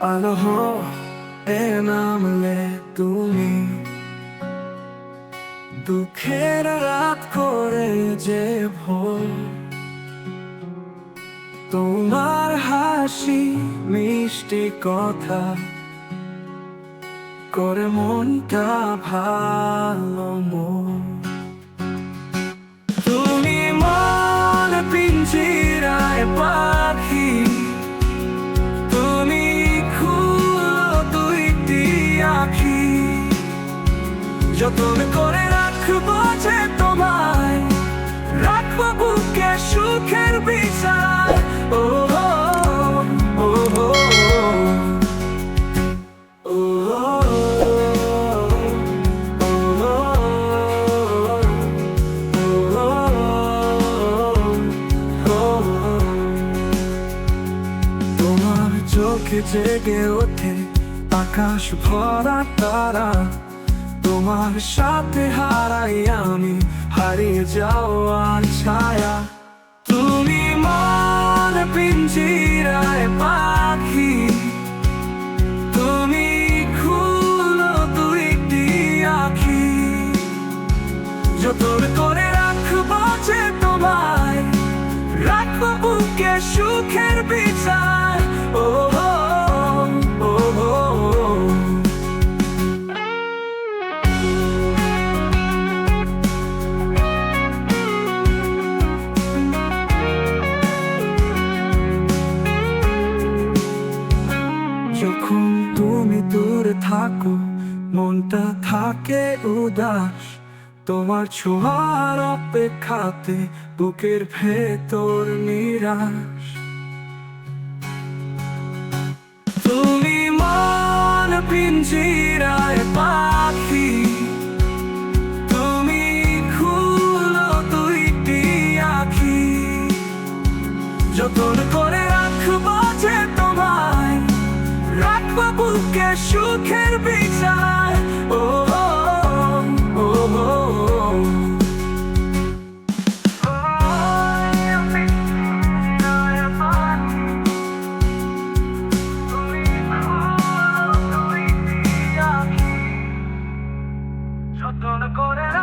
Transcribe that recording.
আলোহ এ নামলে তুমি। দুঃখের রাত করে যে ভোর। তোমার হাসি, মিষ্টি কথা। করে মনটা ভালো মোর তুমি মন পিঞ্জিরায় পাখি। তুমি খুলো দুইটি আখি। যতন জেগে ওঠে আকাশ ভরা তারা। তোমার সাথে হারাই আমি, হারিয়ে যাওয়ার ছায়া। তুমি মন পিঞ্জিরায় পাখি। তুমি খুলো দুইটি আখি। যতন করে রাখব যে তোমায়, রাখব বুকে সুখের বিচার। থাকো, মনটা থাকে উদাস। তোমার ছোঁয়ার অপেক্ষাতে বুকের ভেতর নিরাশ। তুমি মন পিঞ্জিরায় পাখি। তুমি খুলো দুইটি আখি। যতন করে রাখব যে বাবু কে সুখের বিচার। ও যতন করে